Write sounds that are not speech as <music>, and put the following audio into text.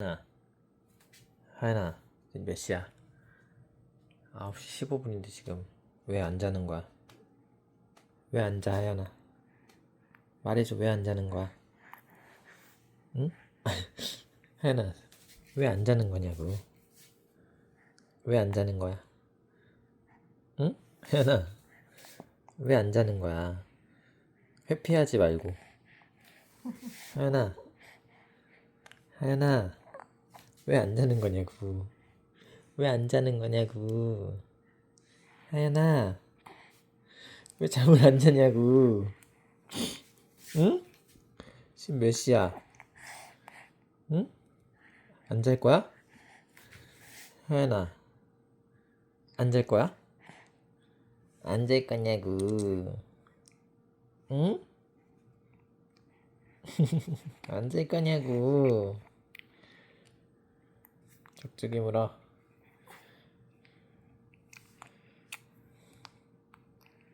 하나, 하연아, 몇 시야? 9시 15분인데 지금 왜 안 자는 거야? 왜 안 자, 하연아? 말해줘, 왜 안 자는 거야? 응? <laughs> 하연아, 왜 안 자는 거냐고? 왜 안 자는 거야? 응? 하연아, 왜 안 자는 거야? 회피하지 말고. 하연아, 하연아, 왜 안 자는 거냐고. 왜 안 자는 거냐고. 하연아, 왜 잠을 안 자냐고. 응? 지금 몇 시야? 응? 안 잘 거야? 하연아, 안 잘 거야? 안 잘 거냐고. 응? <laughs> 안 잘 거냐고. 물어.